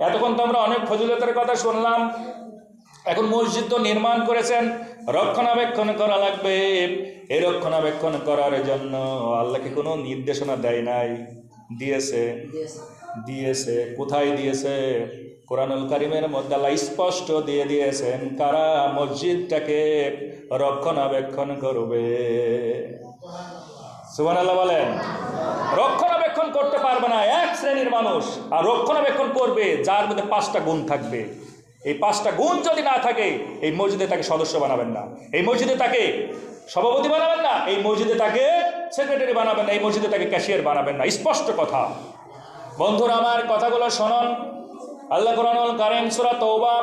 এতক্ষণ তো আমরা অনেক ফজিলতের কথা শুনলাম। এখন মসজিদ তো নির্মাণ করেছেন। রক্ষণাবেক্ষণ করা লাগবে। এই রক্ষণাবেক্ষণ করার জন্য আল্লাহকে কোনো নির্দেশনা দেয় নাই। দিয়েছে। দিয়েছে। কোথায় দিয়েছে? কোরআনুল কারিমের মধ্যে আল্লাহ স্পষ্ট দিয়ে দিয়েছেন কারা মসজিদটাকে রক্ষণাবেক্ষণ করবে? সুবান আল্লাহ বলেন রক্ষণাবেক্ষণ করতে পারবে না, এক শ্রেণির মানুষ। আর রক্ষণাবেক্ষণ করবে, যার মধ্যে পাঁচটা গুণ থাকবে। এই পাঁচটা গুণ যদি না থাকে, এই মসজিদে তাকে সদস্য বানাবেন না। এই মসজিদে তাকে সভাপতি বানাবেন না। এই মসজিদে তাকে সেক্রেটারি বানাবেন না। এই মসজিদে তাকে ক্যাশিয়ার বানাবেন না। স্পষ্ট কথা। বন্ধুরা, আমার কথাগুলো শোনন। আল্লাহ কোরআনুল কারিম, সূরা তওবা।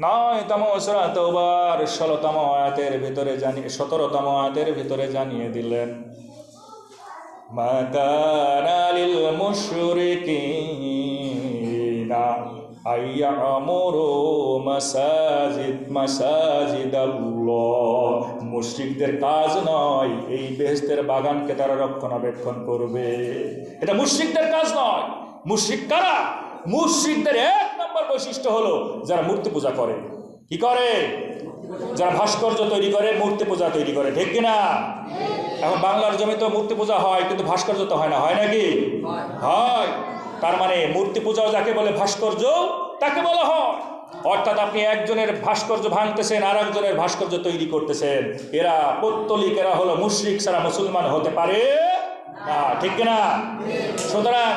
নয়তম সূরা তওবার, ষোলোতম আয়াতের ভিতরে জানিয়ে সতেরোতম আয়াতের ভিতরে জানিয়ে দিলেন। কানা লিল মুশরিকিনা আইয়ামুরু মাসাজিদ মাসাজিদ আল্লাহ মুশরিকদের কাজ নয়, এই বেহেশতের বাগানকে তারা রক্ষণাবেক্ষণ করবে। এটা মুশরিকদের কাজ নয়। মুশরিক কারা? মুশরিকদের এক নম্বর বৈশিষ্ট্য হলো যারা মূর্তি পূজা করে। কি করে? যারা ভাস্কর্য তৈরি করে, মূর্তি পূজা তৈরি করে। ঠিক কিনা? এখন বাংলার জমি তো মূর্তি পূজা হয় কিন্তু ভাস্কর্য তো হয় না হয় নাকি? হয়। তার মানে মূর্তি পূজাও যাকে বলে ভাস্কর্য তাকে বলা হয়। অর্থাৎ আপনি একজনের ভাস্কর্য ভাঙতেছেন আর একজনের ভাস্কর্য তৈরি করতেছেন। এরা পত্তলিক এরা হলো মুশরিক সারা মুসলমান হতে পারে না ঠিক কিনা সুতরাং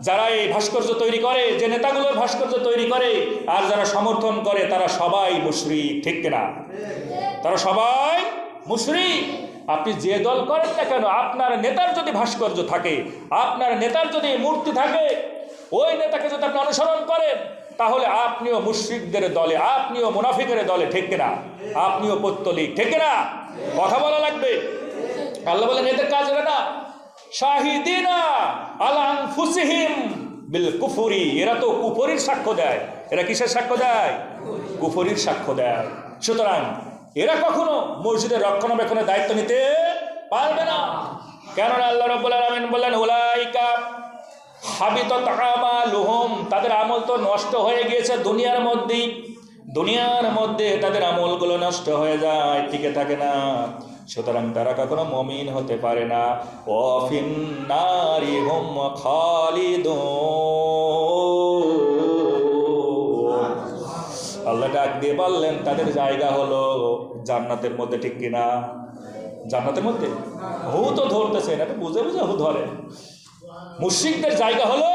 যারা এই ভাস্কর্য তৈরি করে যে নেতাগুলোর ভাস্কর্য তৈরি করে আর যারা সমর্থন করে তারা সবাই মুশরিক ঠিক না? তারা সবাই মুশরিক। আপনি যে দল করেন না কেন, আপনার নেতার যদি ভাস্কর্য থাকে, আপনার নেতার যদি মূর্তি থাকে, ওই নেতাকে যদি আপনি অনুসরণ করেন, তাহলে আপনিও মুশ্রিকদের দলে, আপনিও মুনাফিকের দলে ঠিক না আপনিও পত্তলিক ঠিক না কথা বলা লাগবে? আল্লাহ বলেন, এদের কাজ এটা না, শাহিদিনা আলান ফুসিহিম বিল কুফুরি, এরা তো কুফরির সাক্ষ্য দেয়। এরা কিসের সাক্ষ্য দেয়? কুফরির সাক্ষ্য দেয়। সুতরাং এরা কখনো মসজিদের রক্ষণাবেক্ষণের দায়িত্ব নিতে পারবে না। কেননা আল্লাহ রব্বুল বললেন ওলাইকা হাবিতত আমালুহুম। তাদের আমল তো নষ্ট হয়ে গিয়েছে দুনিয়ার মধ্যেই। দুনিয়ার মধ্যে তাদের আমলগুলো নষ্ট হয়ে যায়, টিকে থাকে না। সুতরাং তারা কখনো মমিন হতে পারে না। অফিন নারী হুম খালিদুন। আল্লাহ ডাক দিয়ে বললেন, তাদের জায়গা হলো জান্নাতের মধ্যে ঠিক কিনা? জান্নাতের মধ্যে? হু তো ধরতেছে না বুঝে বুঝে হু ধরে মুশ্রিকদের জায়গা হলো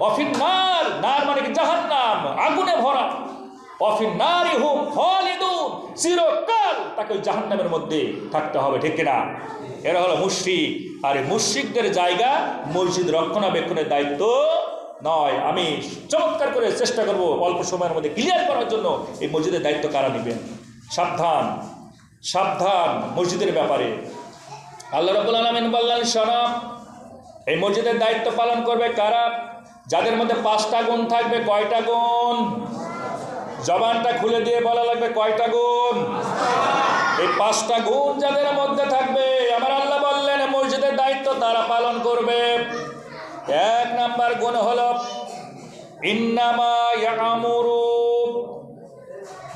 অফিন নার নার মানে কি? জাহান্নাম, আগুনে ভরা। অফিন নারী হুম খালিদুন, চিরকাল তাকে ওই জাহান্নামের মধ্যে থাকতে হবে, ঠিক কিনা? এরা হলো মুশ্রিক। আর মুশ্রিকদের জায়গা মসজিদ রক্ষণাবেক্ষণের দায়িত্ব নয়। আমি চমৎকার করে চেষ্টা করব অল্প সময়ের মধ্যে ক্লিয়ার করার জন্য এই মসজিদের দায়িত্ব কারা নেবেন? সাবধান সাবধান মসজিদের ব্যাপারে। আল্লাহ রবুল আলমিন বললেন সনব এই মসজিদের দায়িত্ব পালন করবে কারা? যাদের মধ্যে পাঁচটা গুণ থাকবে, কয়টা গুণ? জবানটা খুলে দিয়ে বলা লাগবে, কয়টা গুণ? এই পাঁচটা গুণ যাদের মধ্যে থাকবে, আমার আল্লাহ বললেন মসজিদের দায়িত্ব তারা পালন করবে। এক নাম্বার গুণ হল, ইন্নামা ইয়ামুরু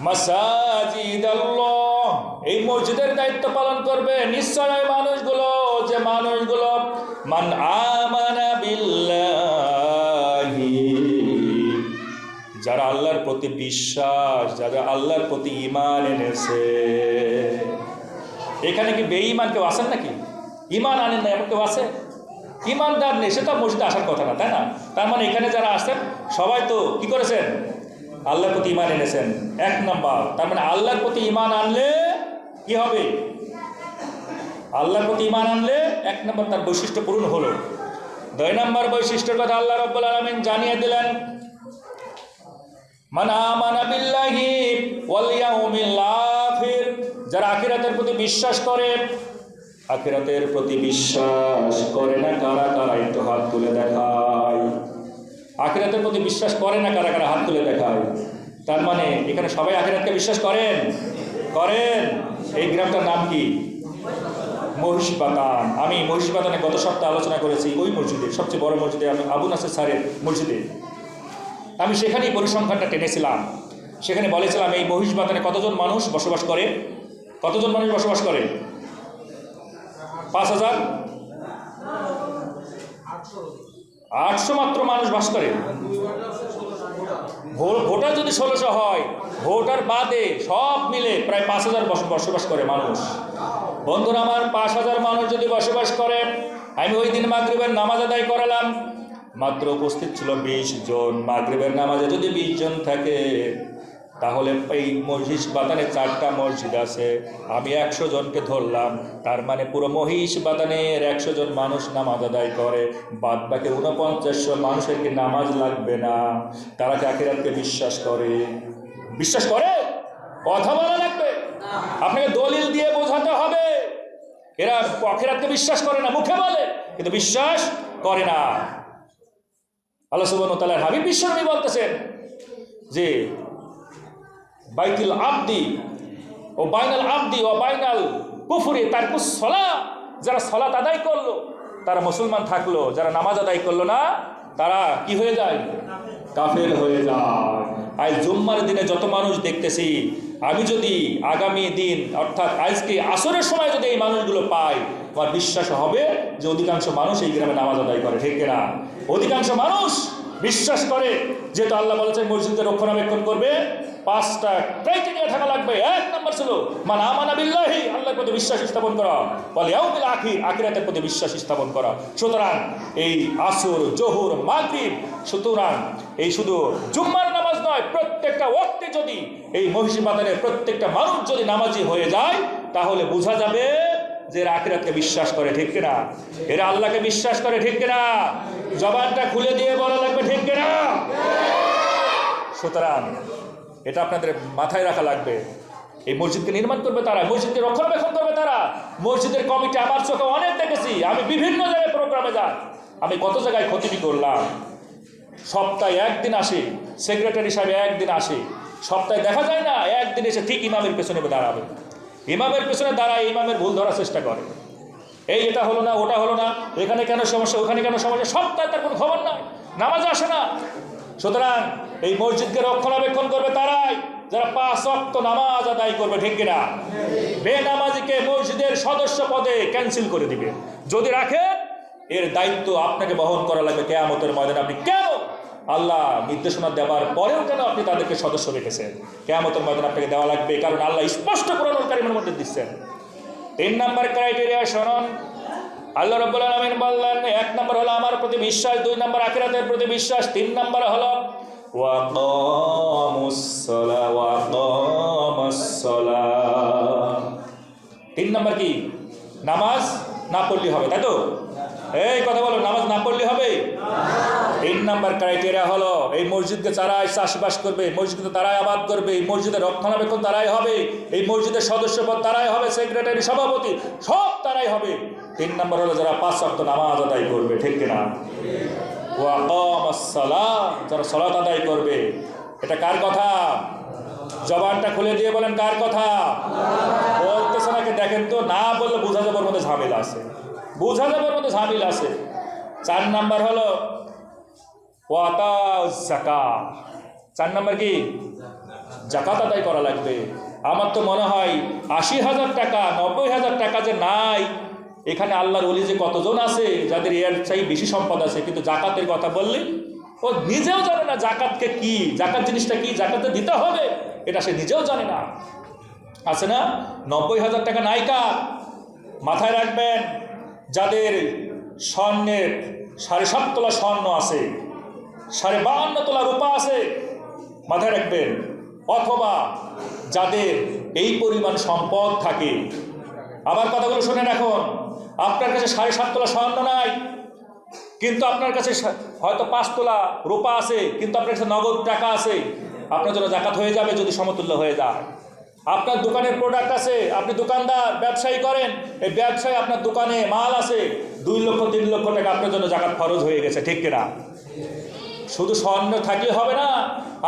মাসাজিদ আল্লাহ এই মসজিদের দায়িত্ব পালন করবে নিশ্চয় মানুষগুলো, যে মানুষগুলো, মান আমানা বিল্লাহি। যারা আল্লাহর প্রতি বিশ্বাস, যারা আল্লাহর প্রতি ইমান এনেছে। এখানে কি বেঈমান কেউ আসেন নাকি? ইমান আনেন না এমন কেউ আছে? ইমানদার নেই, সে তো মসজিদে আসার কথা না, তাই না? তার মানে এখানে যারা আসেন সবাই তো কি করেছেন? আল্লাহর প্রতি ইমান এনেছেন। এক নাম্বার। তার মানে আল্লাহর প্রতি ইমান আনলে কি হবে? আল্লাহর প্রতি ইমান আনলে এক নম্বর তার বৈশিষ্ট্য পূরণ হলো। দুই নম্বর বৈশিষ্ট্যের কথা আল্লাহ রব্বুল আলমিন জানিয়ে দিলেন যারা আখিরাতের প্রতি বিশ্বাস করে, আখিরাতের প্রতি বিশ্বাস করে না, কারা কারা একটু হাত তুলে দেখায়? আখিরাতের প্রতি বিশ্বাস করে না কারা কারা হাত তুলে দেখায়। তার মানে এখানে সবাই আখিরাতকে বিশ্বাস করেন? করেন। এই গ্রামটার নাম কি? মহিষবাতান আমি মহিষবাতানে গত সপ্তাহে আলোচনা করেছি ওই মসজিদে, সবচেয়ে বড় মসজিদে, আমি আবু নাসের স্যারের মসজিদে। আমি সেখানেই পরিসংখ্যানটা টেনেছিলাম। সেখানে বলেছিলাম, এই মহিষবাতানে কতজন মানুষ বসবাস করে? কতজন মানুষ বসবাস করে? পাঁচ হাজার? আটশো মাত্র মানুষ বাস করে। ভোটার যদি ষোলোশো হয়, ভোটার বাদে সব মিলে প্রায় পাঁচ হাজার বস- বসবাস করে মানুষ। বন্ধুরা আমার, পাঁচ হাজার মানুষ যদি বসবাস করে, আমি ওই দিন মাগরীবের নামাজ আদায় করালাম। মাত্র উপস্থিত ছিল বিশ জন। মাগরীবের নামাজে যদি বিশ জন থাকে তাহলে এই মহিষ বাতানে চারটা মসজিদ আছে। আমি একশো জনকে ধরলাম, তার মানে পুরো মহিষ বাতানের একশো জন মানুষ নামাজ আদায় করে। বাদ বাকি উনপঞ্চাশশো মানুষের কি নামাজ লাগবে না? তারা কি বিশ্বাস করে? বিশ্বাস করে? কথা বলা লাগবে? আপনাকে দলিল দিয়ে বোঝাতে হবে। এরা আখিরাতকে বিশ্বাস করে না, মুখে বলে, কিন্তু বিশ্বাস করে না। আল্লাহ সুবহান তাআলার হাবিব বিশ্বনবী বলতেছেন যে বাইতুল আবদি ও বাইনাল আবদি ও বাইনাল কুফুরি, তার সলা, যারা সলাত আদায় করল, তারা মুসলমান থাকল, যারা নামাজ আদায় করল না, তারা কি হয়ে যায়? কাফের হয়ে যায়। আজ জুম্মার দিনে যত মানুষ দেখতেছি, আমি যদি আগামী দিন, অর্থাৎ আজকে আসরের সময় যদি এই মানুষগুলো পাই আমার বিশ্বাস হবে যে অধিকাংশ মানুষ এই গ্রামে নামাজ আদায় করে, ঠিক কিনা? অধিকাংশ মানুষ বিশ্বাস করে যেহেতু আল্লাহ বলেছেন মসজিদের রক্ষণাবেক্ষণ করবে। পাঁচটা ক্রাইটেরিয়া থাকা লাগবে। এক নম্বর ছিল মানে আমানা বিল্লাহি, আল্লাহর প্রতি বিশ্বাস স্থাপন করা। বলে ইয়াউমিল আখির, আখিরাতের প্রতি বিশ্বাস স্থাপন করা। সুতরাং এই আসর, জোহর, মাগরিব, সুতরাং এই শুধু জুম্মার নামাজ নয়, প্রত্যেকটা ওয়াক্তে যদি এই মহিষী বাজারের প্রত্যেকটা মানুষ যদি নামাজি হয়ে যায়, তাহলে বোঝা যাবে যে আখিরাতকে বিশ্বাস করে, ঠিক কিনা? এরা আল্লাহকে বিশ্বাস করে, ঠিক কিনা? জবানটা খুলে দিয়ে বলা লাগবে, ঠিক কিনা? সুতরাং এটা আপনাদের মাথায় রাখা লাগবে। এই মসজিদকে নির্মাণ করবে তারা, মসজিদকে রক্ষণাবেক্ষণ করবে তারা। মসজিদের কমিটি আমার চোখে অনেক দেখেছি, আমি বিভিন্ন জায়গায় প্রোগ্রামে যাই। আমি কত জায়গায় ক্ষতিটি করলাম। সপ্তাহে একদিন আসি সেক্রেটারি সাহেব একদিন আসে। সপ্তাহে দেখা যায় না, একদিন এসে ঠিক ইমামের পেছনে দাঁড়াবে। ইমামের পেছনে দাঁড়ায়, ইমামের ভুল ধরার চেষ্টা করে। এই এটা হলো না, ওটা হলো না, এখানে কেন সমস্যা, ওখানে কেন সমস্যা সপ্তাহে তার কোনো খবর নাই, নামাজ আসে না। সুতরাং এই মসজিদকে রক্ষণাবেক্ষণ করবে তারাই, যারা পাঁচ অক্ত নামাজ আদায় করবে, ঠিক কিনা? বেনামাজিকে মসজিদের সদস্য পদে ক্যান্সেল করে দিবে। যদি রাখে, এর দায়িত্ব আপনাকে বহন করা লাগবে কেয়ামতের ময়দানে, আপনি কেন আল্লাহ নির্দেশনা দেওয়ার পরেও কেন আপনি তাদেরকে সদস্য রেখেছেন। কেয়ামতের ময়দানে আপনাকে দেওয়া লাগবে, কারণ আল্লাহ স্পষ্ট কোরআন কারিমের মধ্যে দিচ্ছেন। তিন নম্বর ক্রাইটেরিয়া শোনন আল্লাহ রব্বুল আলমিন বললেন, এক নম্বর হলো আমার প্রতি বিশ্বাস, দুই নম্বর আখিরাতের প্রতি বিশ্বাস, তিন নম্বর হলো তিন নম্বর কি? নামাজ না পড়লে হবে, তাই তো? এই কথা বলো, নামাজ না পড়লে হবে? তিন নাম্বার ক্রাইটেরিয়া হলো, এই মসজিদকে তারাই চাষবাস করবে মসজিদকে তারাই আবাদ করবে, এই মসজিদের রক্ষণাবেক্ষণ তারাই হবে, এই মসজিদের সদস্যপদ তারাই হবে সেক্রেটারি সভাপতি, সব তারাই হবে। তিন নাম্বার হলো যারা পাঁচ সপ্তাহ নামাজ আদায় করবে, ঠিক কিনা? যারা সলাত আদায় করবে। এটা কার কথা? জবানটা খুলে দিয়ে বলেন কার কথা? বলতেছে নাকি, দেখেন তো, না বললে বোঝা যাবার মধ্যে ঝামেলা আছে। বোঝা যাবার মধ্যে ঝামেলা আছে। চার নাম্বার হলো ওয়াতা জাকা চার নাম্বার কি জাকাত আদায় করা লাগবে আমার তো মনে হয় আশি হাজার টাকা নব্বই হাজার টাকা যে নাই এখানে আল্লাহর অলি যে কতজন আছে যাদের এর চাই বেশি সম্পদ আছে কিন্তু জাকাতের কথা বললে ও নিজেও জানে না জাকাতকে কি জাকাত জিনিসটা কি জাকাতে দিতে হবে, এটা সে নিজেও জানে না। আছে না? নব্বই হাজার টাকা নায়িকা, মাথায় রাখবেন, যাদের স্বর্ণের সাড়ে সাত তোলা স্বর্ণ আছে সাড়ে বাহান্ন তোলা রূপা আছে, মাথায় রাখবেন। অথবা যাদের এই পরিমাণ সম্পদ থাকে আবার কথাগুলো শোনেন এখন আপনার কাছে সাড়ে সাত তোলা স্বর্ণ নাই, কিন্তু আপনার কাছে হয়তো পাঁচ তোলা রূপা আছে, কিন্তু আপনার কাছে নগদ টাকা আছে। আপনার জন্য জাকাত হয়ে যাবে যদি সমতুল্য হয়ে যায়। আপনার দোকানের প্রোডাক্ট আছে, আপনি দোকানদার, ব্যবসায়ী করেন, এই ব্যবসায় আপনার দোকানে মাল আছে, দুই লক্ষ, তিন লক্ষ টাকা আপনার জন্য জাকাত খরচ হয়ে গেছে, ঠিক কিনা? শুধু স্বর্ণ থাকলে হবে না।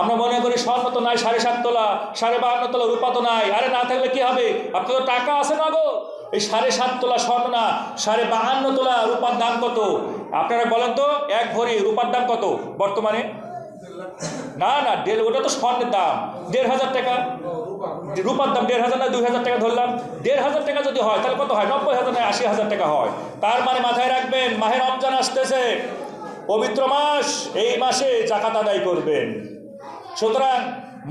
আমরা মনে করি স্বর্ণ তো নাই, সাড়ে সাত তোলা, সাড়ে বাহান্ন তোলা রূপা তো নাই। আরে না থাকলে কি হবে? আপনার তো টাকা আছে না গো। এই সাড়ে সাত তোলা স্বর্ণ না, সাড়ে বাহান্ন তোলা রূপার দাম কত? আপনারা বলেন তো, এক ভরি রূপার দাম কত বর্তমানে? না না, দেড়, ওটা তো স্বর্ণের দাম। দেড় হাজার টাকা। রূপার দাম দেড় হাজার না, দুই হাজার টাকা ধরলাম। দেড় হাজার টাকা যদি হয়, তাহলে কত হয়? নব্বই হাজার না, আশি হাজার টাকা হয়। তার মানে মাথায় রাখবেন মাহের রমজান আসতেছে। পবিত্র মাস, এই মাসে জাকাত আদায় করবেন। সুতরাং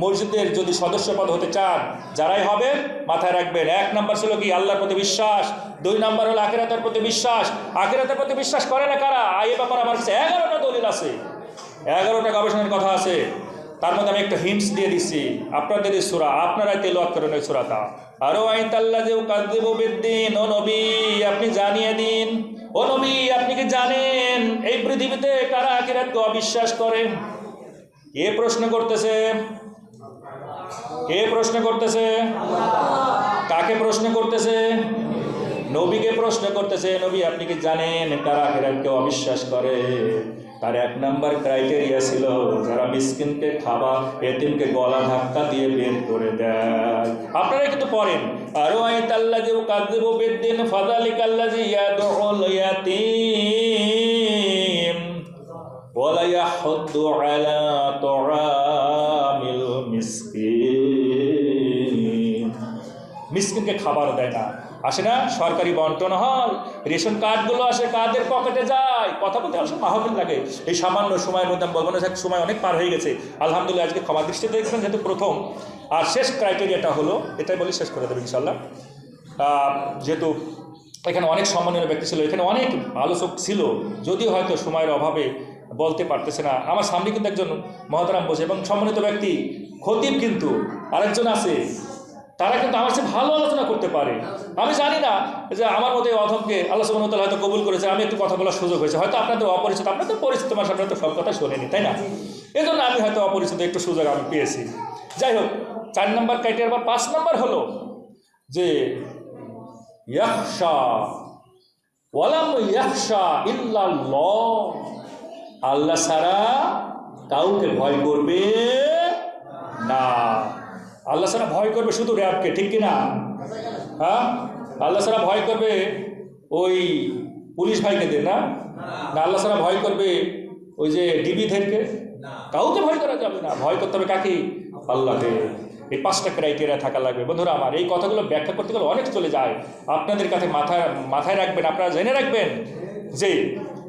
মসজিদের যদি সদস্য পদ হতে চান, যারাই হবেন, মাথায় রাখবেন, এক নম্বর ছিল কি? আল্লাহর প্রতি বিশ্বাস। দুই নম্বর হলো আখেরাতের প্রতি বিশ্বাস। আখেরাতের প্রতি বিশ্বাস করে না কারা? এই ব্যাপারে আমার কাছে এগারোটা দলিল আছে। এগারোটা গবেষণার কথা আছে। তার মধ্যে আমি একটা হিন্টস দিয়ে দিচ্ছি আপনাদের সুরা, আপনারাই তেলোয়াত করেন ওই সুরাটা। আরও আইন তাল্লা যে বেদ্দিন, ও নবী, আপনি জানিয়ে দিন। ও নবী, আপনি কি জানেন এই পৃথিবীতে কারা আখিরাতকে অবিশ্বাস করে? কে প্রশ্ন করতেছে? কে প্রশ্ন করতেছে? কাকে প্রশ্ন করতেছে? নবীকে প্রশ্ন করতেছে, নবী, আপনি কি জানেন কারা আখিরাতকে অবিশ্বাস করে? তার এক নাম্বার ক্রাইটেরিয়া ছিল যারা মিসকিনকে খাবা এতিমকে গলা ধাক্কা দিয়ে বের করে দেয় আপনারা কিন্তু পড়েন আরো আই তাল্লা যে কাদ্দেব বেদ্দিন ফাদালিক আল্লাহ যে ইয়াদুল ইয়াতিম ولا يحض على طعام المسكين মিসকিনকে খাবার দেয় না আসে না, সরকারি বন্টন হয়, রেশন কার্ডগুলো আসে, কাদের পকেটে যায়? কথা বলতে আসলে মাহফিল লাগে। এই সামান্য সময়ের মধ্যে আমি বলব না সময় অনেক পার হয়ে গেছে। আলহামদুলিল্লাহ, আজকে ক্ষমা দৃষ্টিতে দেখবেন, যেহেতু প্রথম। আর শেষ ক্রাইটেরিয়াটা হলো, এটাই বলি শেষ করে দেবে ইনশাল্লাহ যেহেতু এখানে অনেক সম্মানীয় ব্যক্তি ছিল, এখানে অনেক আলোচক ছিল, যদিও হয়তো সময়ের অভাবে বলতে পারতেছে না। আমার সামনে কিন্তু একজন মহতারাম বসে, এবং সম্মানিত ব্যক্তি, খতিব কিন্তু আরেকজন আছে। তারা কিন্তু আমার সাথে ভালো আলোচনা করতে পারে। আমি জানি না যে আমার মতো এই অধমকে আল্লাহ সুবহানাহু হয়তো কবুল করেছে আমি একটু কথা বলার সুযোগ হয়েছে। হয়তো আপনাদের অপরিচিত আপনাদের পরিচিত মানুষ আপনারা তো সব কথা শোনেনি তাই না? এই জন্য আমি হয়তো অপরিচিত একটু সুযোগ আমি পেয়েছি। যাই হোক চার নম্বর ক্রাইটেরিয়া বা পাঁচ নম্বর হলো যে ইয়াকশা ওয়ালাম ইয়াকশা ইল্লাল্লাহ। আল্লাহ ছাড়া কাউকে ভয় করবে না। আল্লাহ সারা ভয় করবে শুধু র্যাবকে ঠিক কি না হ্যাঁ? আল্লাহ ছাড়া ভয় করবে ওই পুলিশ ভাইকেদের না? না আল্লাহ ছাড়া ভয় করবে ওই যে ডিবিদেরকে কাউকে ভয় করা যাবে না ভয় করতে হবে কাকে? আল্লাহকে। এই পাঁচটা ক্রাইটেরিয়া থাকা লাগবে। বন্ধুরা আমার এই কথাগুলো ব্যাখ্যা করতে গেলে অনেক চলে যায়। আপনাদের কাছে মাথায় মাথায় রাখবেন আপনারা জেনে রাখবেন যে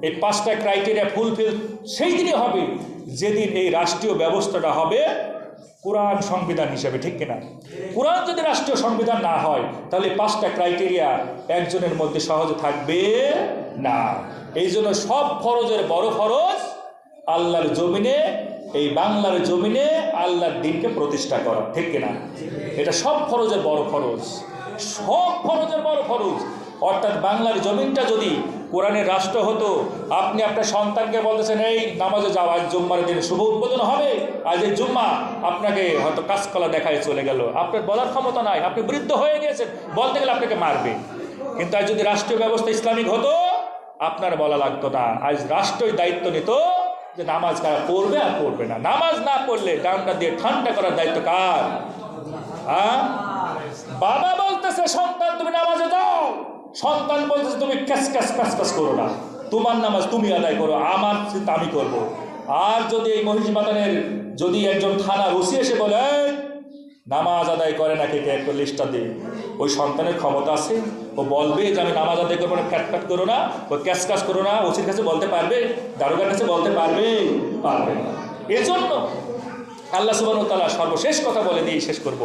এই পাঁচটা ক্রাইটেরিয়া ফুলফিল সেই দিনই হবে যেদিন এই রাষ্ট্রীয় ব্যবস্থাটা হবে কোরআন সংবিধান হিসেবে, ঠিক কিনা? কোরআন যদি রাষ্ট্রীয় সংবিধান না হয়, তাহলে পাঁচটা ক্রাইটেরিয়া একজনের মধ্যে সহজে থাকবে না। এই জন্য সব ফরজের বড় ফরজ আল্লাহর জমিনে, এই বাংলার জমিনে আল্লাহর দিনকে প্রতিষ্ঠা করা, ঠিক কিনা? এটা সব ফরজের বড় ফরজ। সব ফরজের বড় ফরজ। অর্থাৎ বাংলার জমিনটা যদি কোরআনের রাষ্ট্র হতো, আপনি আপনার সন্তানকে বলতেছেন, এই নামাজে যাও, আজ জুম্মার দিন শুভ উদ্বোধন হবে। আজ এই জুম্মা আপনাকে হয়তো কাজকলা দেখায় চলে গেল। আপনার বলার ক্ষমতা নাই। আপনি বৃদ্ধ হয়ে গিয়েছেন। বলতে গেলে আপনাকে মারবে। কিন্তু আজ যদি রাষ্ট্রীয় ব্যবস্থা ইসলামিক হতো, আপনার বলা লাগতো না। আজ রাষ্ট্রই দায়িত্ব নিত যে নামাজ কারা পড়বে আর পড়বে না। নামাজ না পড়লে ডানটা দিয়ে ঠান্ডা করার দায়িত্ব কার? হ্যাঁ বাবা বলতেছে, সন্তান, তুমি নামাজে যাও। সন্তান বলতেছে, তুমি ক্যাস ক্যাস ক্যাস ক্যাস করো না। তোমার নামাজ তুমি আদায় করো, আমার চিন্তা আমি করব। আর যদি এই মহিষ বাতানের যদি একজন থানার ওসি এসে বলে নামাজ আদায় করে না কে একটা লিস্টটা দিই ওই সন্তানের ক্ষমতা আছে। ও বলবে যে, আমি নামাজ আদায় করব না, ফ্যাট ফ্যাট করো না, ও ক্যাশ ক্যাশ করো না, ওসির কাছে বলতে পারবে, দারোগার কাছে বলতে পারবে পারবে। না এজন্য আল্লাহ সুবাহ তালা সর্বশেষ কথা বলে দিয়ে শেষ করব।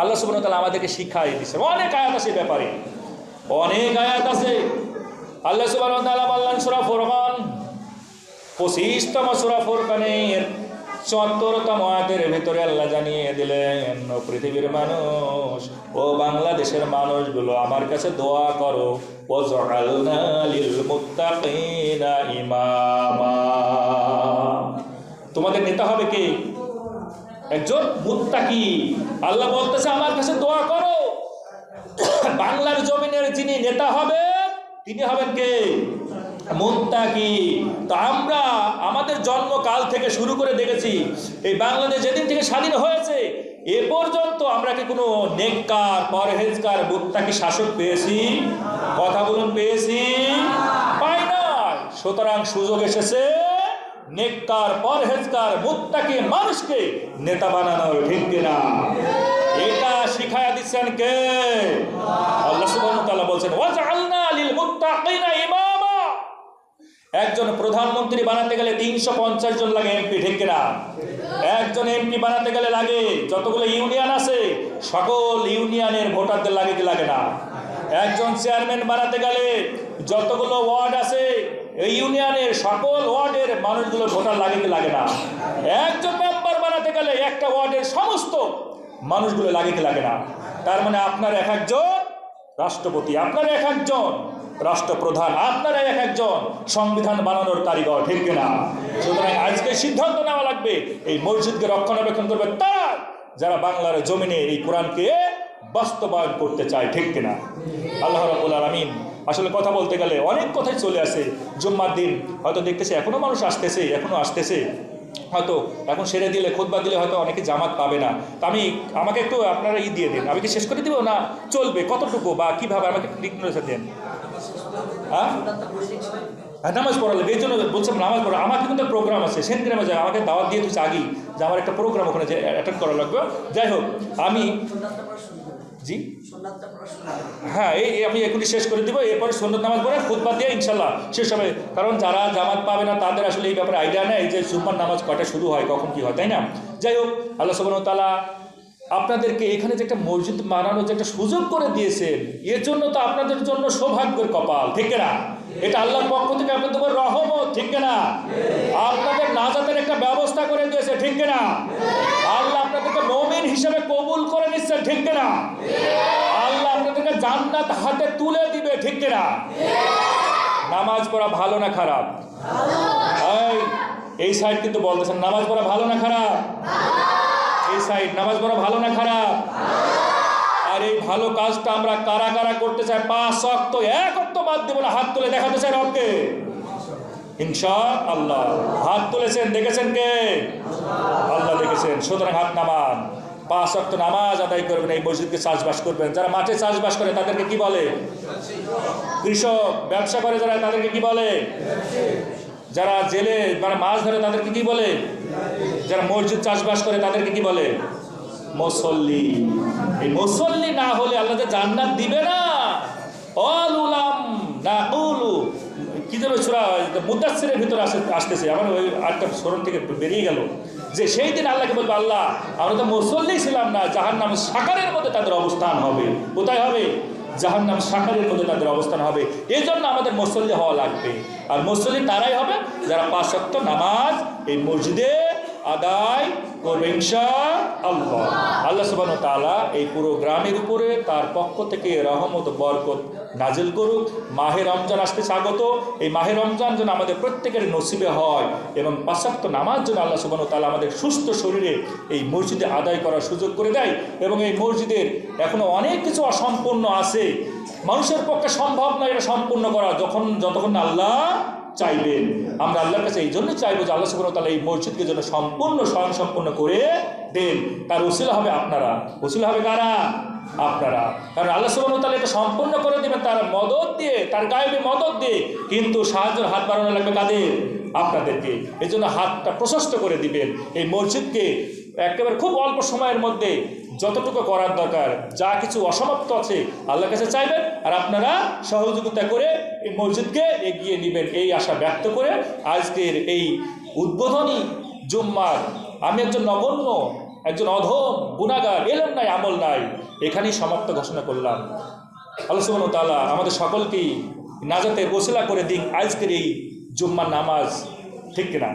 আল্লাহ সুবাহ তালা আমাদেরকে শিক্ষা দিচ্ছে অনেক আয়াত আছে ব্যাপারে। অনেক আয়াত আছে। আল্লাহ সুবাহ বললেন, সুরা ফোরকান, পঁচিশতম সুরা ফোরকানের চুয়াত্তরতম আয়াতের ভেতরে আল্লাহ জানিয়ে দিলেন পৃথিবীর মানুষ, ও বাংলাদেশের মানুষগুলো, আমার কাছে দোয়া করো ও ইমামা। তোমাদের নেতা হবে কে? একজন মুত্তাকি। আল্লাহ বলতেছে, আমার কাছে দোয়া করো বাংলার জমিনের যিনি নেতা হবে তিনি হবেন কে? মুত্তাকি। তো আমরা আমাদের জন্মকাল থেকে শুরু করে দেখেছি, এই বাংলাদেশ যেদিন থেকে স্বাধীন হয়েছে, এ পর্যন্ত আমরা কি কোনো নেককার পরহেজকার মুত্তাকি শাসক পেয়েছি? কথা বলুন, পেয়েছি? পাই না সুতরাং সুযোগ এসেছে, নেককার, পরহেজগার, মুত্তাকি মানুষকে নেতা বানানোর, ঠিক শিখায়া দিচ্ছেন কে? আল্লাহ সুবহানাহু ওয়াজআলনা লিল মুত্তাকিনা ইমামা। একজন প্রধানমন্ত্রী বানাতে গেলে তিনশো পঞ্চাশ জন লাগে এমপি, ঠিক না একজন এমপি বানাতে গেলে লাগে যতগুলো ইউনিয়ন আছে, সকল ইউনিয়নের ভোটারদের লাগে লাগে না? একজন চেয়ারম্যান বানাতে গেলে যতগুলো ওয়ার্ড আছে, এই ইউনিয়নের সকল ওয়ার্ডের মানুষগুলো ভোটার লাগে লাগে না? একজন মেম্বার বানাতে গেলে একটা ওয়ার্ডের সমস্ত মানুষগুলো লাগে লাগে না। তার মানে আপনার এক একজন রাষ্ট্রপতি, আপনার এক একজন রাষ্ট্রপ্রধান, আপনারা এক একজন সংবিধান বানানোর কারিগর, ঠিক কিনা? সুতরাং আজকে সিদ্ধান্ত নেওয়া লাগবে, এই মসজিদকে রক্ষণাবেক্ষণ করবে তারা যারা বাংলার জমিনে এই কোরআনকে বাস্তবায়ন করতে চায়, ঠিক কিনা? আল্লাহ রাবুল আলমিন আসলে কথা বলতে গেলে অনেক কথাই চলে আসে। জুম্মার দিন হয়তো দেখতেছে এখনও মানুষ আসতেছে, এখনও আসতেছে। হয়তো এখন সেরে দিলে, খোদবা দিলে হয়তো অনেকে জামাত পাবে না। তা আমি, আমাকে একটু আপনারা ই দিয়ে দিন। আমি কি শেষ করে দিব না চলবে? কতটুকু বা কীভাবে? আমাকে দিক দেন। হ্যাঁ? হ্যাঁ নামাজ পড়ালে, এই জন্য বলছিলাম নামাজ পড়া। আমার কিন্তু প্রোগ্রাম আছে সেদিন আমি যাই, আমাকে দাওয়াত দিয়ে দিচ্ছে আগেই যে আমার একটা প্রোগ্রাম ওখানে অ্যাটেন্ড করা লাগবে। যাই হোক, আমি জি? হ্যাঁ এই আমি এখনই শেষ করে দিব। এরপরে সন্ধ্যা নামাজ পড়ে খুতবা দিয়ে ইনশাল্লাহ শেষ হবে। কারণ যারা জামাত পাবে না তাদের আসলে এই ব্যাপারে আইডিয়া নেই যে জুম্মার নামাজ কয়টা শুরু হয় কখন কি হয় তাই না? যাই হোক আল্লাহ তালা আপনাদেরকে এখানে যে একটা মসজিদ বানানোর যে একটা সুযোগ করে দিয়েছেন এর জন্য তো আপনাদের জন্য সৌভাগ্যের কপাল ঠিক না এটা আল্লাহর পক্ষ থেকে আপনাদের উপর রহমত ঠিক না আপনাদের নাজাতের একটা ব্যবস্থা করে দিয়েছে ঠিক না আল্লাহ আপনাদেরকে হিসেবে কবুল করে নিচ্ছে, ঠিক না আল্লাহ আপনাদেরকে জান্নাত হাতে তুলে দিবে, ঠিক না নামাজ পড়া ভালো না খারাপ? এই সাইড কিন্তু বলতেছেন, নামাজ পড়া ভালো না খারাপ? এই সাইড নামাজ পড়া ভালো না খারাপ? আর এই ভালো কাজটা আমরা কারা কারা করতে চাই? পাঁচ অক্ত, এক অক্ত বাদ দেবো না, হাত তুলে দেখাতে চাই রবকে। ইনশা আল্লাহ হাত তুলেছেন, দেখেছেন কে? আল্লাহ দেখেছেন। সুতরাং হাত নামান। পাঁচ অক্ত নামাজ আদায় করবেন, এই মসজিদকে চাষবাস করবেন। যারা মাঠে চাষবাস করে, তাদেরকে কি বলে? কৃষক, ব্যবসা করে যারা, তাদেরকে কি বলে? যারা জেলে মানে মাছ ধরে, তাদেরকে কি বলে? যারা মসজিদ চাষবাস করে, তাদেরকে কি বলে? মুসল্লি। এই মুসল্লি না হলে আল্লাহ জান্নাত দিবে না। অলুলাম না উলু কি যেন সুরা মুদাসিরের ভিতরে আসে, আসতেছে। আমার ওই আটটা স্মরণ থেকে বেরিয়ে গেল যে সেই দিন আল্লাহকে বলবে, আল্লাহ, আমরা তো মুসল্লি ছিলাম না যাহার নাম সাকারের মধ্যে তাদের অবস্থান হবে। কোথায় হবে? যাহার নাম সাকারের মধ্যে তাদের অবস্থান হবে। এই জন্য আমাদের মুসল্লি হওয়া লাগবে। আর মুসল্লি তারাই হবে যারা পাঁচ নামাজ এই মসজিদে আদায় করবে আল্লাহ আল্লাহ সুবাহ তাআলা এই পুরো গ্রামের উপরে তার পক্ষ থেকে রহমত, বরকত নাজিল করুক। মাহে রমজান আসতে স্বাগত। এই মাহে রমজান যেন আমাদের প্রত্যেকের নসিবে হয় এবং পাশ্চাত্য নামাজ যেন আল্লাহ সুবাহ তাআলা আমাদের সুস্থ শরীরে এই মসজিদে আদায় করার সুযোগ করে দেয় এবং এই মসজিদের এখনও অনেক কিছু অসম্পূর্ণ আছে। মানুষের পক্ষে সম্ভব নয় এটা সম্পূর্ণ করা। যখন যতক্ষণ আল্লাহ চাইবেন। আমরা আল্লাহর কাছে এই জন্য চাইব যে আল্লাহ ওয়া তাআলা এই মসজিদকে যেন সম্পূর্ণ স্বয়ং সম্পূর্ণ করে দেন। তার উসিলা হবে আপনারা। উসিলা হবে কারা? আপনারা। কারণ আল্লাহ ওয়া তাআলা এটা সম্পূর্ণ করে দেবেন তার মদত দিয়ে, তার গায়েবে মদত দিয়ে। কিন্তু সাহায্যের হাত বাড়ানো লাগবে কাদের? আপনাদেরকে। এই জন্য হাতটা প্রশস্ত করে দিবেন। এই মসজিদকে একেবারে খুব অল্প সময়ের মধ্যে যতটুকু করার দরকার, যা কিছু অসমাপ্ত আছে, আল্লাহর কাছে চাইবেন, আর আপনারা সহযোগিতা করে এই মসজিদকে এগিয়ে নেবেন। এই আশা ব্যক্ত করে আজকের এই উদ্বোধনী জুম্মার, আমি একজন নগণ্য, একজন অধম, গুণাগার, এলেন নাই, আমল নাই, এখানেই সমাপ্ত ঘোষণা করলাম। আল্লাহ সুবহানাহু ওয়া আমাদের সকলকেই নাজাতে বসিলা করে দিন আজকের এই জুম্মার নামাজ, ঠিক কিনা?